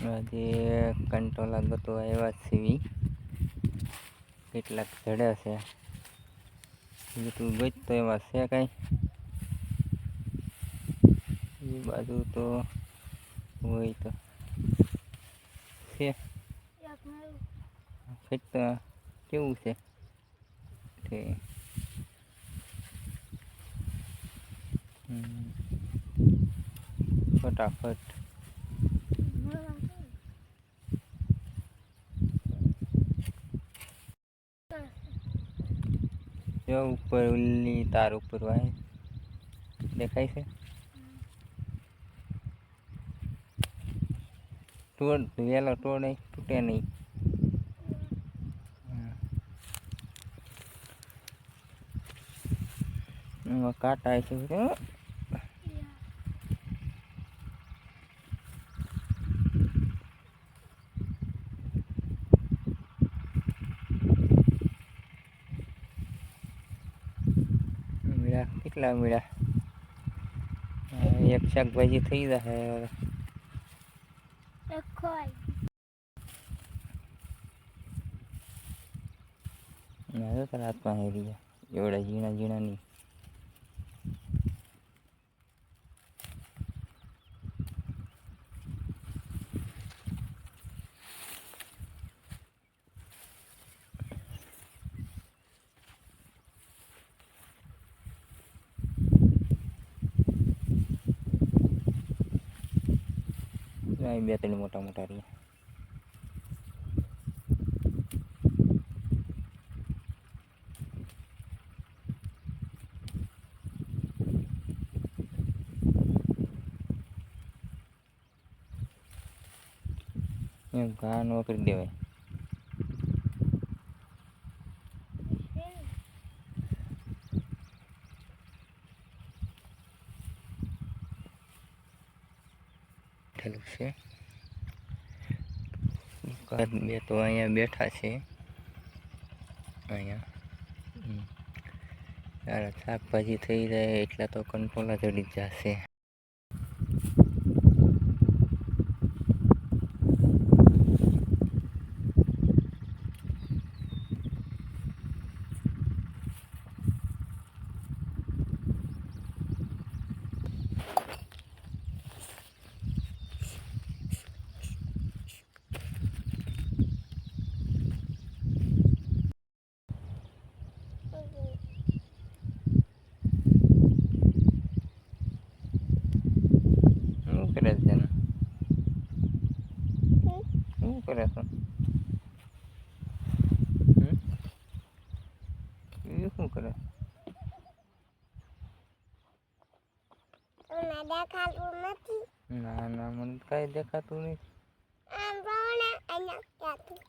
આજે કંટોલા ગતો આવ્યા સીવી કેટલાક જડ્યા છે. તું ગોતતો એવા છે કાંઈ. એ બાજુ તો હોય તો છે. કેવું છે? તે ફટાફટ. જો ઉપર ઉલ્લી તાર ઉપર વાય દેખાય છે? તોડ, વેલો તોડ નહીં તૂટે નહીં. કાંટા છે મીડા? કેટલા મીડા? એક શાકભાજી થઈ જશે હવે. રાતમાં હેરી જાય એવડા ઝીણા ઝીણા નહીં અહીં બે ત્રણ મોટા મોટા રહ્યા એમ ઘા ન કરી દેવાય ઠેલું છે. બે તો અહીંયા બેઠા છે. અહીંયા. શાકભાજી થઈ જાય એટલા તો કંટ્રોલ જ જશે શું કરે છે ને શું કરે છે? એ શું કરે દેખાતું નથી ના ના મને કઈ દેખાતું નહીં આમ જોને અહીંયા ક્યાંથી